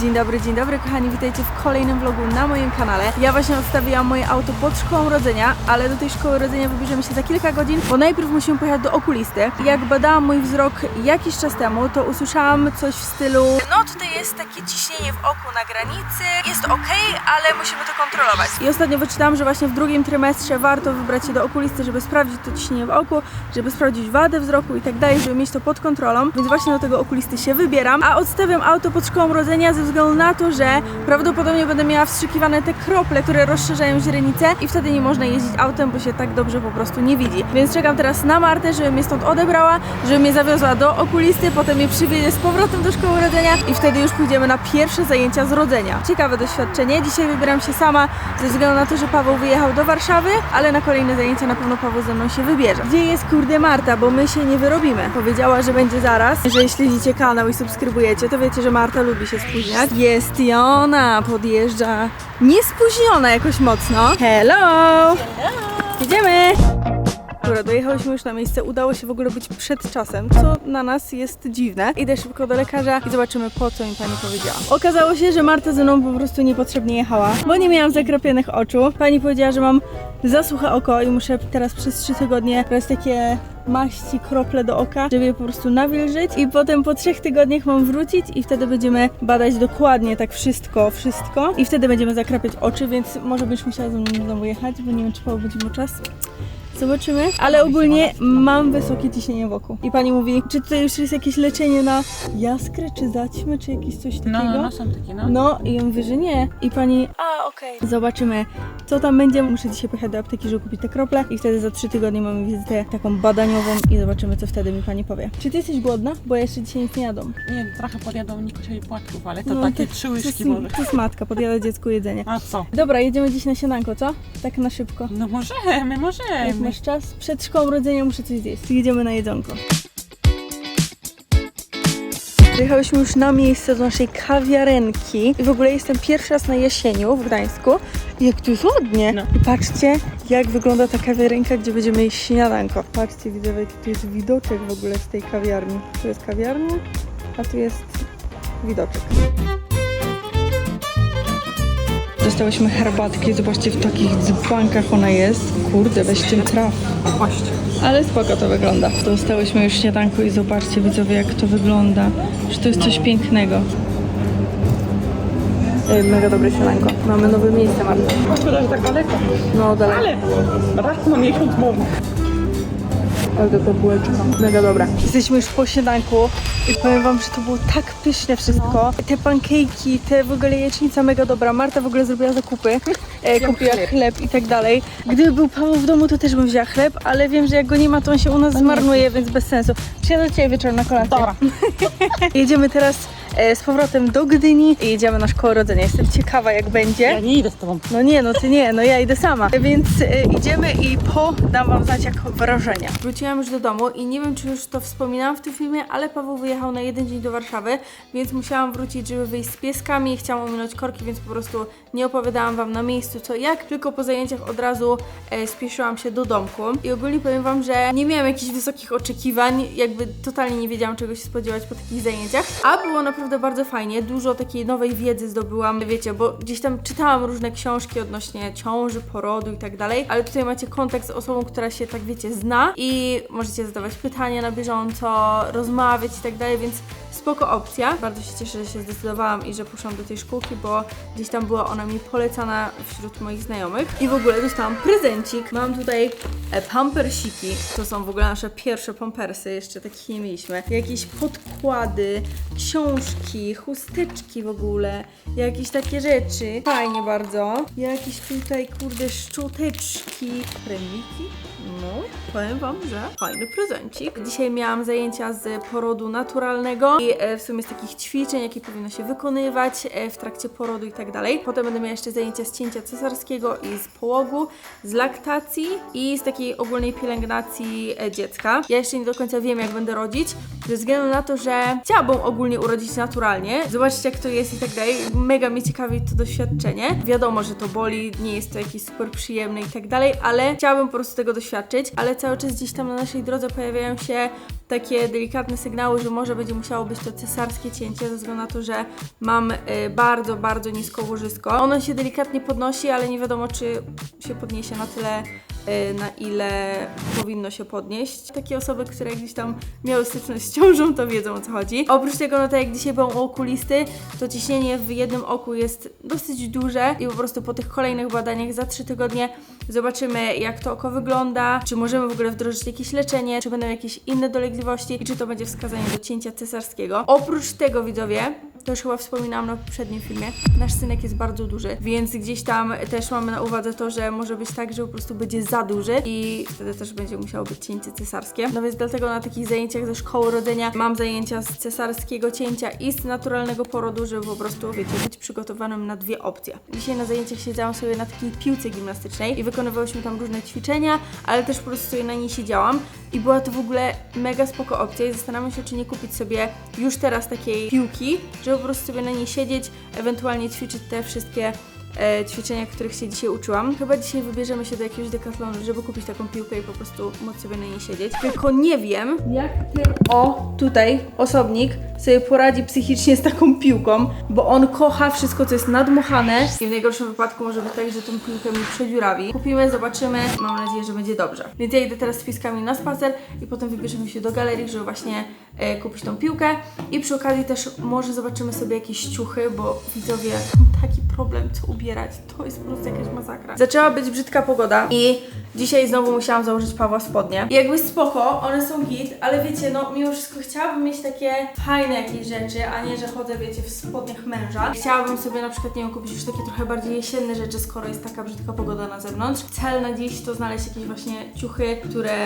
Dzień dobry, dzień dobry kochani, witajcie w kolejnym vlogu na moim kanale. Ja właśnie odstawiłam moje auto pod szkołą rodzenia, ale do tej szkoły rodzenia wybierzemy się za kilka godzin, bo najpierw musimy pojechać do okulisty. Jak badałam mój wzrok jakiś czas temu, to usłyszałam coś w stylu No tutaj jest takie ciśnienie w oku na granicy, jest ok, ale musimy to kontrolować. I ostatnio wyczytałam, że właśnie w drugim trymestrze warto wybrać się do okulisty, żeby sprawdzić to ciśnienie w oku, żeby sprawdzić wadę wzroku i tak dalej, żeby mieć to pod kontrolą. Więc właśnie do tego okulisty się wybieram, a odstawiam auto pod szkołą rodzenia ze względu na to, że prawdopodobnie będę miała wstrzykiwane te krople, które rozszerzają źrenicę i wtedy nie można jeździć autem, bo się tak dobrze po prostu nie widzi. Więc czekam teraz na Martę, żeby mnie stąd odebrała, żeby mnie zawiozła do okulisty, potem mnie przywiezie z powrotem do szkoły rodzenia i wtedy już pójdziemy na pierwsze zajęcia z rodzenia. Ciekawe doświadczenie. Dzisiaj wybieram się sama ze względu na to, że Paweł wyjechał do Warszawy, ale na kolejne zajęcia na pewno Paweł ze mną się wybierze. Gdzie jest kurde Marta, bo my się nie wyrobimy. Powiedziała, że będzie zaraz. Jeżeli śledzicie kanał i subskrybujecie, to wiecie, że Marta lubi się spóźniać. Jest i ona, podjeżdża. Niespóźniona jakoś mocno. Hello! Jedziemy! Dobra, dojechałyśmy już na miejsce. Udało się w ogóle być przed czasem, co na nas jest dziwne. Idę szybko do lekarza i zobaczymy, po co mi pani powiedziała. Okazało się, że Marta ze mną po prostu niepotrzebnie jechała, bo nie miałam zakropionych oczu. Pani powiedziała, że mam za suche oko i muszę teraz przez 3 tygodnie brać takie maści, krople do oka, żeby je po prostu nawilżyć i potem po trzech tygodniach mam wrócić i wtedy będziemy badać dokładnie tak wszystko, wszystko i wtedy będziemy zakrapiać oczy, więc może byś musiała ze mną znowu jechać, bo nie wiem, czy będzie miał czas. Zobaczymy. Ale ogólnie mam wysokie ciśnienie wokół. I pani mówi, czy tutaj już jest jakieś leczenie na jaskrę, czy zaćmę, czy jakieś coś takiego? No, no, no, są takie, no. No i ja mówię, że nie. I pani, a okej. Zobaczymy, co tam będzie. Muszę dzisiaj pojechać do apteki, żeby kupić te krople i wtedy za trzy tygodnie mamy wizytę taką badaniową i zobaczymy, co wtedy mi pani powie. Czy ty jesteś głodna? Bo ja jeszcze dzisiaj nic nie jadą. Nie, trochę podjadą Nikosiowi płatków, ale to No, takie to- trzy łyżki może. to jest matka, podjada dziecku jedzenie. A co? Dobra, jedziemy dziś na śniadanko, co? Tak na szybko. No możemy, Jak możemy. masz czas? Przed szkołą rodzenia muszę coś zjeść. Jedziemy na jedzonko. Przyjechałyśmy już na miejsce do naszej kawiarenki i w ogóle jestem pierwszy raz na jesieniu w Gdańsku. Jak tu jest ładnie! No. I patrzcie, jak wygląda ta kawiarenka, gdzie będziemy jeść śniadanko. Patrzcie, widzowie, jaki tu jest widoczek w ogóle z tej kawiarni. Tu jest kawiarnia, a tu jest widoczek. Dostałyśmy herbatki, zobaczcie w takich dzbankach ona jest. Kurde, weź tym traf. Ale spoko to wygląda. Dostałyśmy już śniadanko i zobaczcie widzowie jak to wygląda. Że to jest coś pięknego. Ej, mega dobre śniadanko. Mamy nowe miejsce, Marta. Szkoda, że tak daleko. No dalej. Ale raz na miesiąc mogę. Ale to bułeczka. Mega dobra. Jesteśmy już po śniadanku i powiem wam, że to było tak pyszne wszystko. Te pankejki, te w ogóle jajecznica mega dobra. Marta w ogóle zrobiła zakupy. E, kupiła chleb. i tak dalej. Gdyby był Paweł w domu, to też bym wzięła chleb, ale wiem, że jak go nie ma, to on się u nas zmarnuje, więc bez sensu. Przyjadę do Ciebie wieczorem na kolację. Dobra. Jedziemy teraz z powrotem do Gdyni i jedziemy na szkołę rodzenia. Jestem ciekawa jak będzie. Ja nie idę z tobą. No nie, no ty nie, no ja idę sama. Więc e, idziemy i po dam wam znać jak wrażenia. Wróciłam już do domu i nie wiem czy już to wspominałam w tym filmie, ale Paweł wyjechał na jeden dzień do Warszawy, więc musiałam wrócić, żeby wyjść z pieskami. Chciałam ominąć korki, więc po prostu nie opowiadałam wam na miejscu co jak, tylko po zajęciach od razu e, spieszyłam się do domku. I ogólnie powiem wam, że nie miałam jakichś wysokich oczekiwań, jakby totalnie nie wiedziałam czego się spodziewać po takich zajęciach, a było naprawdę bardzo fajnie. Dużo takiej nowej wiedzy zdobyłam, wiecie, bo gdzieś tam czytałam różne książki odnośnie ciąży, porodu i tak dalej, ale tutaj macie kontakt z osobą, która się tak wiecie zna i możecie zadawać pytania na bieżąco, rozmawiać i tak dalej, więc spoko opcja. Bardzo się cieszę, że się zdecydowałam i że poszłam do tej szkółki, bo gdzieś tam była ona mi polecana wśród moich znajomych. I w ogóle dostałam prezencik. Mam tutaj e, pampersiki. To są w ogóle nasze pierwsze pampersy, jeszcze takich nie mieliśmy. Jakieś podkłady, książki, chusteczki w ogóle, jakieś takie rzeczy. Fajnie bardzo. Jakieś tutaj, kurde, szczoteczki, kremiki. No, powiem Wam, że fajny prezencik. Dzisiaj miałam zajęcia z porodu naturalnego i e, w sumie z takich ćwiczeń, jakie powinno się wykonywać e, w trakcie porodu i tak dalej. Potem będę miała jeszcze zajęcia z cięcia cesarskiego i z połogu, z laktacji i z takiej ogólnej pielęgnacji e, dziecka. Ja jeszcze nie do końca wiem, jak będę rodzić, ze względu na to, że chciałabym ogólnie urodzić naturalnie, zobaczyć jak to jest i tak dalej. Mega mnie ciekawi to doświadczenie. Wiadomo, że to boli, nie jest to jakieś super przyjemne i tak dalej, ale chciałabym po prostu tego doświadczyć, ale cały czas gdzieś tam na naszej drodze pojawiają się takie delikatne sygnały, że może będzie musiało być to cesarskie cięcie, ze względu na to, że mam y, bardzo, bardzo nisko łożysko. Ono się delikatnie podnosi, ale nie wiadomo, czy się podniesie na tyle, na ile powinno się podnieść. Takie osoby, które gdzieś tam miały styczność z ciążą, to wiedzą o co chodzi. Oprócz tego, no tak jak dzisiaj byłam u okulisty, to ciśnienie w jednym oku jest dosyć duże i po prostu po tych kolejnych badaniach za 3 tygodnie zobaczymy, jak to oko wygląda, czy możemy w ogóle wdrożyć jakieś leczenie, czy będą jakieś inne dolegliwości i czy to będzie wskazanie do cięcia cesarskiego. Oprócz tego, widzowie, to już chyba wspominałam na poprzednim filmie, nasz synek jest bardzo duży, więc gdzieś tam też mamy na uwadze to, że może być tak, że po prostu będzie za duży i wtedy też będzie musiało być cięcie cesarskie. No więc dlatego na takich zajęciach ze szkoły rodzenia mam zajęcia z cesarskiego cięcia i z naturalnego porodu, żeby po prostu, wiecie, być przygotowanym na dwie opcje. Dzisiaj na zajęciach siedziałam sobie na takiej piłce gimnastycznej i wykonywałyśmy tam różne ćwiczenia, ale też po prostu sobie na niej siedziałam i była to w ogóle mega spoko opcja i zastanawiam się, czy nie kupić sobie już teraz takiej piłki, żeby po prostu sobie na niej siedzieć, ewentualnie ćwiczyć te wszystkie e, ćwiczenia, których się dzisiaj uczyłam. Chyba dzisiaj wybierzemy się do jakiegoś decathlonu, żeby kupić taką piłkę i po prostu móc sobie na niej siedzieć. Tylko nie wiem, jak ty, o, tutaj, osobnik, sobie poradzi psychicznie z taką piłką, bo on kocha wszystko, co jest nadmuchane i w najgorszym wypadku może być tak, że tą piłkę mi przedziurawi. Kupimy, zobaczymy, mam nadzieję, że będzie dobrze. Więc ja idę teraz z piskami na spacer i potem wybierzemy się do galerii, żeby właśnie e, kupić tą piłkę i przy okazji też może zobaczymy sobie jakieś ciuchy, bo widzowie, taki problem, co ubierać. To jest po prostu jakaś masakra. Zaczęła być brzydka pogoda i dzisiaj znowu musiałam założyć Pawła spodnie. I jakby spoko, one są git, ale wiecie, no mimo wszystko chciałabym mieć takie fajne jakieś rzeczy, a nie, że chodzę, wiecie, w spodniach męża. Chciałabym sobie na przykład, nie wiem, kupić już takie trochę bardziej jesienne rzeczy, skoro jest taka brzydka pogoda na zewnątrz. Cel na dziś to znaleźć jakieś właśnie ciuchy, które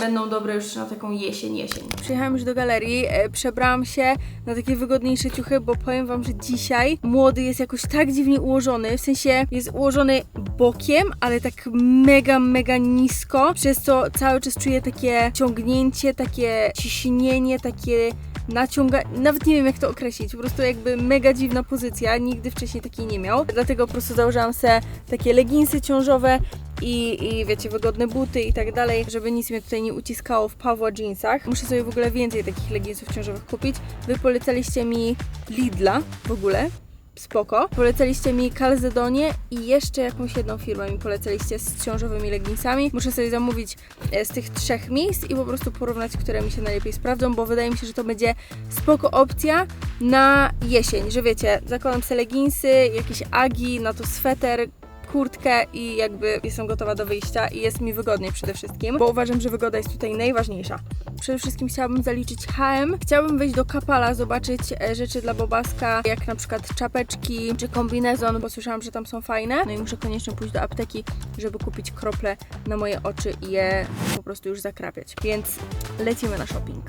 będą dobre już na taką jesień, jesień. Przyjechałam już do galerii, e, przebrałam się na takie wygodniejsze ciuchy, bo powiem wam, że dzisiaj młody jest jakoś tak dziwnie ułożony, w sensie jest ułożony bokiem, ale tak mega, mega nisko, przez co cały czas czuję takie ciągnięcie, takie ciśnienie, takie naciąga, nawet nie wiem jak to określić, po prostu jakby mega dziwna pozycja, nigdy wcześniej takiej nie miał, dlatego po prostu założyłam sobie takie leginsy ciążowe i, i wiecie, wygodne buty i tak dalej, żeby nic mnie tutaj nie uciskało w Pawła jeansach. Muszę sobie w ogóle więcej takich leginsów ciążowych kupić. Wy polecaliście mi Lidla w ogóle, spoko. Polecaliście mi Calzedonie i jeszcze jakąś jedną firmę mi polecaliście z ciążowymi leginsami. Muszę sobie zamówić e, z tych trzech miejsc i po prostu porównać, które mi się najlepiej sprawdzą, bo wydaje mi się, że to będzie spoko opcja na jesień, że wiecie, zakładam sobie leginsy, jakieś agi, na to sweter, kurtkę i jakby jestem gotowa do wyjścia i jest mi wygodniej przede wszystkim, bo uważam, że wygoda jest tutaj najważniejsza. Przede wszystkim chciałabym zaliczyć HM. Chciałabym wejść do Kapala, zobaczyć e, rzeczy dla Bobaska, jak na przykład czapeczki czy kombinezon, bo słyszałam, że tam są fajne. No i muszę koniecznie pójść do apteki, żeby kupić krople na moje oczy i je po prostu już zakrapiać. Więc lecimy na shopping.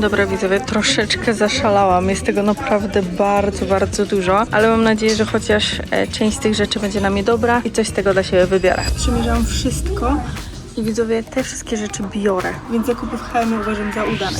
Dobra widzowie, troszeczkę zaszalałam. Jest tego naprawdę bardzo, bardzo dużo, ale mam nadzieję, że chociaż e, część z tych rzeczy będzie na mnie dobra i coś z tego dla siebie wybiorę. Przymierzam wszystko i widzowie, te wszystkie rzeczy biorę, więc zakupy w HM uważam za udane.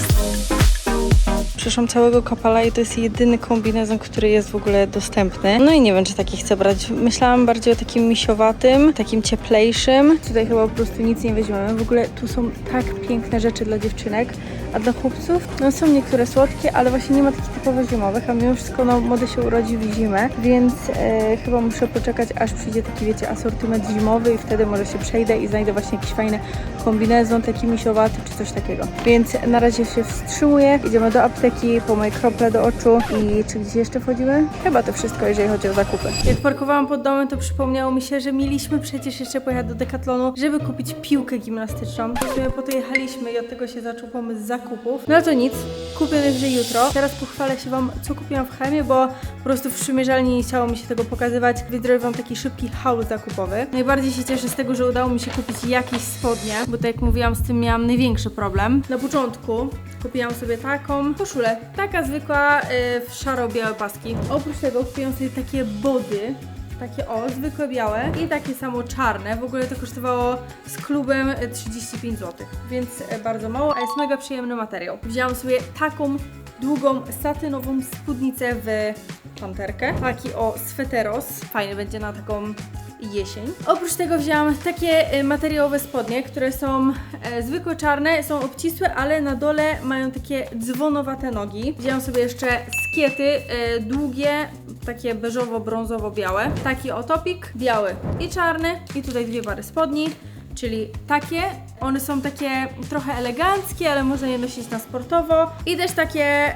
Przeszłam całego kapala i to jest jedyny kombinezon, który jest w ogóle dostępny. No i nie wiem, czy taki chcę brać. Myślałam bardziej o takim misiowatym, takim cieplejszym. Tutaj chyba po prostu nic nie weźmiemy. W ogóle tu są tak piękne rzeczy dla dziewczynek, a dla chłopców no są niektóre słodkie, ale właśnie nie ma takich typowo zimowych, a mimo wszystko no młody się urodzi w zimę, więc e, chyba muszę poczekać, aż przyjdzie taki, wiecie, asortyment zimowy i wtedy może się przejdę i znajdę właśnie jakiś fajny kombinezon, taki misiowaty czy coś takiego. Więc na razie się wstrzymuję, idziemy do apteki, po moje krople do oczu i czy gdzieś jeszcze wchodzimy? Chyba to wszystko, jeżeli chodzi o zakupy. Jak parkowałam pod domem, to przypomniało mi się, że mieliśmy przecież jeszcze pojechać do Decathlonu, żeby kupić piłkę gimnastyczną. Po to jechaliśmy i od tego się zaczął pomysł zakupów. No to nic, kupię najwyżej jutro. Teraz pochwalę się Wam, co kupiłam w Chemie, bo po prostu w przymierzalni nie chciało mi się tego pokazywać, więc zrobię Wam taki szybki haul zakupowy. Najbardziej się cieszę z tego, że udało mi się kupić jakieś spodnie, bo tak jak mówiłam, z tym miałam największy problem. Na początku kupiłam sobie taką koszulę, taka zwykła, yy, w szaro-białe paski. Oprócz tego kupiłam sobie takie body, takie o, zwykłe białe i takie samo czarne. W ogóle to kosztowało z klubem e, 35 zł, więc e, bardzo mało, a jest mega przyjemny materiał. Wzięłam sobie taką długą satynową spódnicę w panterkę. Taki o sweteros. Fajny będzie na taką jesień. Oprócz tego wzięłam takie e, materiałowe spodnie, które są e, zwykłe czarne, są obcisłe, ale na dole mają takie dzwonowate nogi. Wzięłam sobie jeszcze skiety e, długie, takie beżowo-brązowo-białe. Taki otopik, biały i czarny. I tutaj dwie pary spodni. Czyli takie, one są takie trochę eleganckie, ale można je nosić na sportowo. I też takie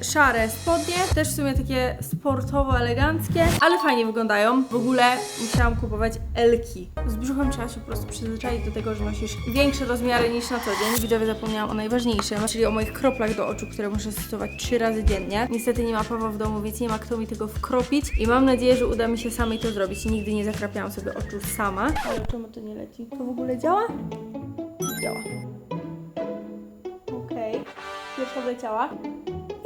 y, szare spodnie, też w sumie takie sportowo-eleganckie, ale fajnie wyglądają. W ogóle musiałam kupować Elki. Z brzuchem trzeba się po prostu przyzwyczaić do tego, że nosisz większe rozmiary niż na co dzień. Widzowie zapomniałam o najważniejszym, czyli o moich kroplach do oczu, które muszę stosować trzy razy dziennie. Niestety nie ma Pawła w domu, więc nie ma kto mi tego wkropić i mam nadzieję, że uda mi się samej to zrobić. Nigdy nie zakrapiałam sobie oczu sama. Ale czemu to nie leci? To w ogóle działa? Działa. Okej. Pierwsza wleciała.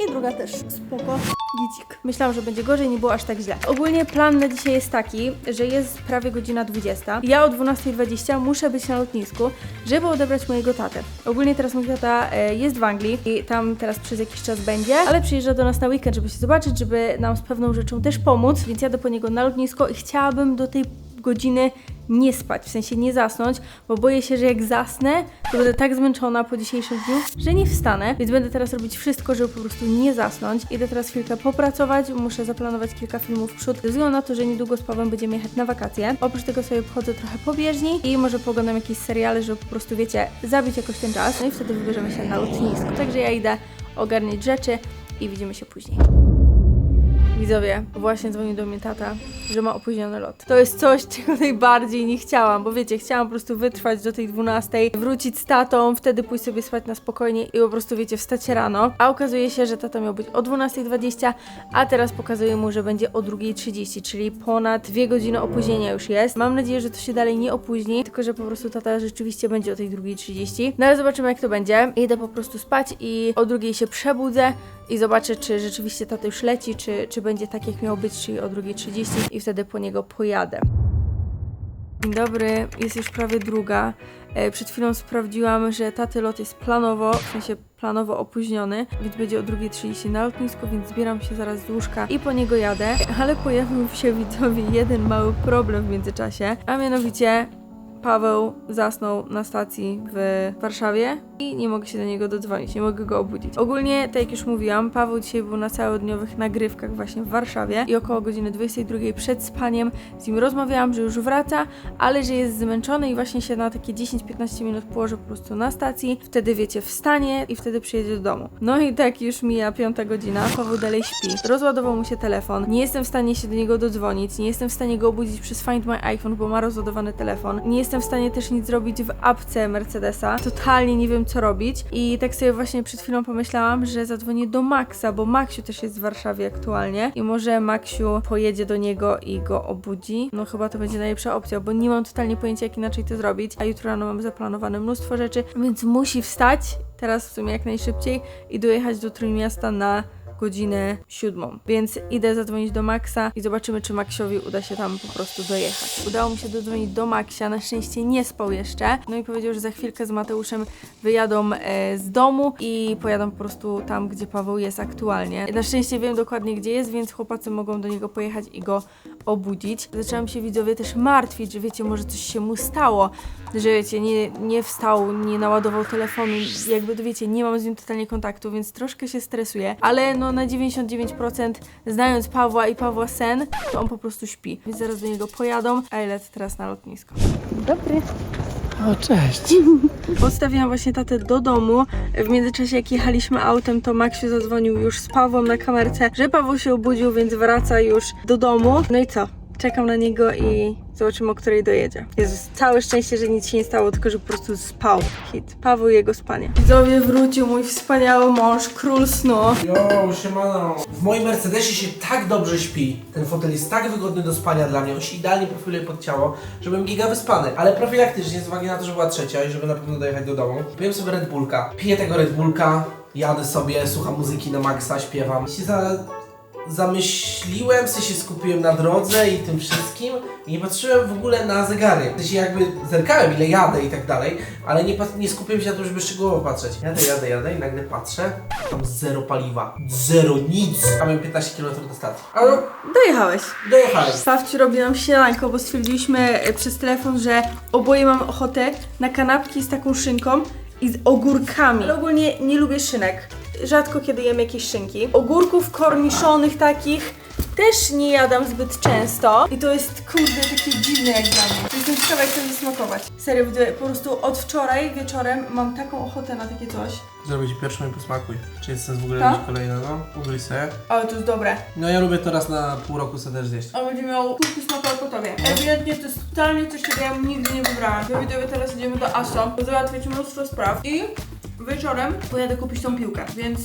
I druga też. Spoko. Gicik. Myślałam, że będzie gorzej, nie było aż tak źle. Ogólnie plan na dzisiaj jest taki, że jest prawie godzina 20. Ja o 12.20 muszę być na lotnisku, żeby odebrać mojego tatę. Ogólnie teraz mój tata e, jest w Anglii i tam teraz przez jakiś czas będzie, ale przyjeżdża do nas na weekend, żeby się zobaczyć, żeby nam z pewną rzeczą też pomóc, więc jadę po niego na lotnisko i chciałabym do tej godziny nie spać, w sensie nie zasnąć, bo boję się, że jak zasnę, to będę tak zmęczona po dzisiejszym dniu, że nie wstanę, więc będę teraz robić wszystko, żeby po prostu nie zasnąć. Idę teraz chwilkę popracować, muszę zaplanować kilka filmów w przód, ze względu na to, że niedługo z Pawłem będziemy jechać na wakacje. Oprócz tego sobie pochodzę trochę po bieżni i może poglądam jakieś seriale, żeby po prostu, wiecie, zabić jakoś ten czas, no i wtedy wybierzemy się na lotnisko. Także ja idę ogarniać rzeczy i widzimy się później. Widzowie, właśnie dzwonił do mnie tata, że ma opóźniony lot. To jest coś, czego najbardziej nie chciałam, bo wiecie, chciałam po prostu wytrwać do tej 12, wrócić z tatą, wtedy pójść sobie spać na spokojnie i po prostu, wiecie, wstać rano. A okazuje się, że tata miał być o 12.20, a teraz pokazuje mu, że będzie o 2.30, czyli ponad dwie godziny opóźnienia już jest. Mam nadzieję, że to się dalej nie opóźni, tylko że po prostu tata rzeczywiście będzie o tej 2.30. No ale zobaczymy, jak to będzie. Idę po prostu spać i o drugiej się przebudzę i zobaczę, czy rzeczywiście tata już leci, czy, czy będzie tak, jak miało być, czyli o 2.30 i wtedy po niego pojadę. Dzień dobry, jest już prawie druga. E, Przed chwilą sprawdziłam, że taty lot jest planowo, w sensie planowo opóźniony, więc będzie o 2.30 na lotnisku, więc zbieram się zaraz z łóżka i po niego jadę. Ale pojawił się widzowie jeden mały problem w międzyczasie, a mianowicie Paweł zasnął na stacji w Warszawie i nie mogę się do niego dodzwonić, nie mogę go obudzić. Ogólnie, tak jak już mówiłam, Paweł dzisiaj był na całodniowych nagrywkach właśnie w Warszawie i około godziny 22 przed spaniem z nim rozmawiałam, że już wraca, ale że jest zmęczony i właśnie się na takie 10-15 minut położy po prostu na stacji. Wtedy wiecie, wstanie i wtedy przyjedzie do domu. No i tak już mija piąta godzina, Paweł dalej śpi. Rozładował mu się telefon. Nie jestem w stanie się do niego dodzwonić, nie jestem w stanie go obudzić przez Find My iPhone, bo ma rozładowany telefon. Nie jestem w stanie też nic zrobić w apce Mercedesa. Totalnie nie wiem co robić i tak sobie właśnie przed chwilą pomyślałam, że zadzwonię do Maxa, bo Maxiu też jest w Warszawie aktualnie i może Maxiu pojedzie do niego i go obudzi. No chyba to będzie najlepsza opcja, bo nie mam totalnie pojęcia jak inaczej to zrobić, a jutro rano mamy zaplanowane mnóstwo rzeczy, więc musi wstać teraz w sumie jak najszybciej i dojechać do Trójmiasta na godzinę siódmą. Więc idę zadzwonić do Maxa i zobaczymy, czy Maxiowi uda się tam po prostu dojechać. Udało mi się dodzwonić do Maxia, na szczęście nie spał jeszcze. No i powiedział, że za chwilkę z Mateuszem wyjadą e, z domu i pojadą po prostu tam, gdzie Paweł jest aktualnie. Na szczęście wiem dokładnie, gdzie jest, więc chłopacy mogą do niego pojechać i go obudzić. Zaczęłam się widzowie też martwić, że wiecie, może coś się mu stało, że wiecie, nie, nie wstał, nie naładował telefonu, jakby to wiecie, nie mam z nim totalnie kontaktu, więc troszkę się stresuję, ale no na 99% znając Pawła i Pawła sen, to on po prostu śpi, więc zaraz do niego pojadą, a ja lecę teraz na lotnisko. Dobry. O, cześć. Odstawiłam właśnie tatę do domu. W międzyczasie jak jechaliśmy autem, to Maksiu zadzwonił już z Pawłem na kamerce, że Paweł się obudził, więc wraca już do domu. No i co? Czekam na niego i zobaczymy, o której dojedzie. Jest całe szczęście, że nic się nie stało, tylko że po prostu spał. Hit. Paweł i jego spanie. Widzowie, wrócił mój wspaniały mąż, król snu. Jo, siemano. W moim Mercedesie się tak dobrze śpi. Ten fotel jest tak wygodny do spania dla mnie. On się idealnie profiluje pod ciało, żebym giga wyspany. Ale profilaktycznie, z uwagi na to, że była trzecia i żeby na pewno dojechać do domu. Piję sobie Red Bullka. Piję tego Red Bullka, jadę sobie, słucham muzyki na maksa, śpiewam. I się za... zamyśliłem, w sensie skupiłem na drodze i tym wszystkim i nie patrzyłem w ogóle na zegary. W sensie jakby zerkałem ile jadę i tak dalej, ale nie, pat- nie skupiłem się na tym, żeby szczegółowo patrzeć. Jadę, jadę, jadę i nagle patrzę, tam zero paliwa. Zero, nic. A miałem 15 km do stacji. Ale Dojechałeś. dojechałem. Stawci robi nam śniadanko, bo stwierdziliśmy e, przez telefon, że oboje mamy ochotę na kanapki z taką szynką i z ogórkami. Ale ogólnie nie lubię szynek. Rzadko kiedy jem jakieś szynki. Ogórków korniszonych takich też nie jadam zbyt często. I to jest kurde takie dziwne jak dla mnie. Jestem ciekawa jak to będzie smakować. Serio, po prostu od wczoraj wieczorem mam taką ochotę na takie coś. Zrobię ci pierwszą i posmakuj. Czy jestem w ogóle Tak? robić kolejne, no? Ugryź sobie. Ale to jest dobre. No ja lubię to raz na pół roku sobie też zjeść. On będzie miał kulki smaku po tobie. Ewidentnie to jest totalnie coś, czego ja nigdy nie wybrałam. Widzowie teraz idziemy do ASO, bo załatwiać mnóstwo spraw i wieczorem pojadę kupić tą piłkę, więc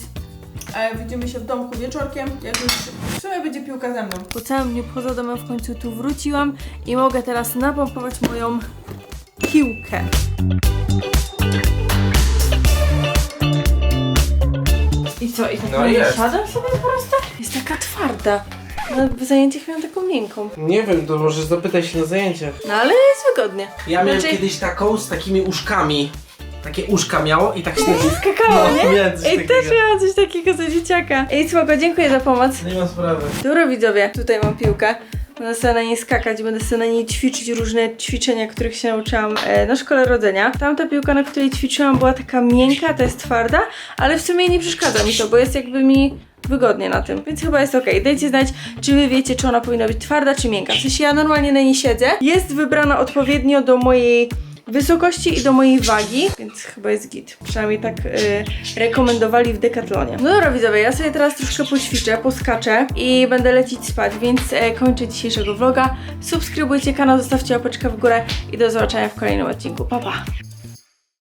e, widzimy się w domku wieczorkiem, jak już w sumie będzie piłka ze mną. Po całym dniu poza domem w końcu tu wróciłam i mogę teraz napompować moją piłkę. I co, i tak No no jest. siadam sobie po prostu? Jest taka twarda. Na zajęciach miałam taką miękką. Nie wiem, to może zapytaj się na zajęciach. No ale jest wygodnie. Ja miałem Znaczy- kiedyś taką z takimi uszkami. Takie uszka miało i tak się... Skakało, No, nie? miałem coś Ej, takiego. też miałam coś takiego za dzieciaka. Ej, spoko, dziękuję za pomoc. Nie ma sprawy. Dobra widzowie, tutaj mam piłkę. Będę sobie na niej skakać, będę sobie na niej ćwiczyć różne ćwiczenia, których się nauczyłam e, na szkole rodzenia. Tamta piłka, na której ćwiczyłam, była taka miękka, ta jest twarda, ale w sumie nie przeszkadza mi to, bo jest jakby mi wygodnie na tym, więc chyba jest ok. Dajcie znać, czy wy wiecie, czy ona powinna być twarda, czy miękka. W sensie ja normalnie na niej siedzę. Jest wybrana odpowiednio do mojej wysokości i do mojej wagi, więc chyba jest git. Przynajmniej tak y, rekomendowali w Decathlonie. No dobra widzowie, ja sobie teraz troszkę poćwiczę, poskaczę i będę lecieć spać, więc e, kończę dzisiejszego vloga. Subskrybujcie kanał, zostawcie łapeczkę w górę i do zobaczenia w kolejnym odcinku. Pa pa!